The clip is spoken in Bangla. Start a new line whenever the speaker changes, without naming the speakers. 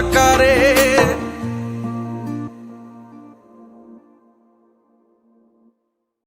আকারে